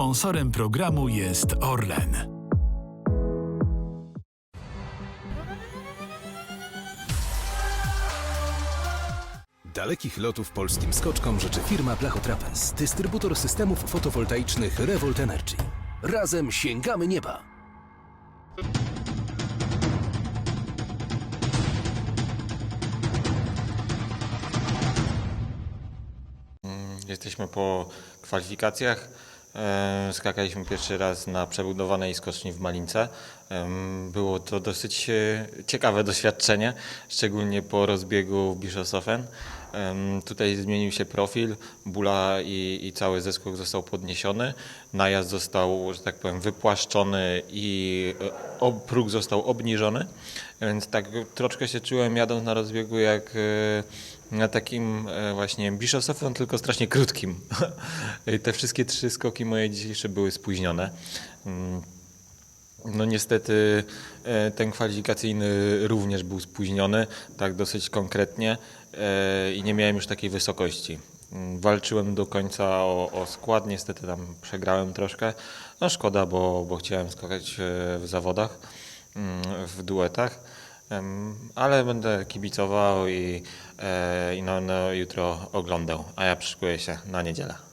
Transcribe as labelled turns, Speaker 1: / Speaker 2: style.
Speaker 1: Sponsorem programu jest Orlen.
Speaker 2: Dalekich lotów polskim skoczkom życzy firma Blachotrapez, dystrybutor systemów fotowoltaicznych Revolt Energy. Razem sięgamy nieba!
Speaker 3: Jesteśmy po kwalifikacjach. Skakaliśmy pierwszy raz na przebudowanej skoczni w Malince. Było to dosyć e, ciekawe doświadczenie, szczególnie po rozbiegu w Bischofshofen. Tutaj zmienił się profil, bula i, i cały zeskok został podniesiony. Najazd został, że tak powiem, wypłaszczony i e, próg został obniżony. Więc tak troszkę się czułem jadąc na rozbiegu jak e, na takim e, właśnie Bischofshofen, tylko strasznie krótkim. Te wszystkie trzy skoki moje dzisiejsze były spóźnione. No niestety e, ten kwalifikacyjny również był spóźniony, tak dosyć konkretnie e, i nie miałem już takiej wysokości. Mm, Walczyłem do końca o, o skład, niestety tam przegrałem troszkę. No szkoda, bo, bo chciałem skakać e, w zawodach, mm, w duetach. Ale będę kibicował i, i no, no, jutro oglądał, a ja przyszykuję się na niedzielę.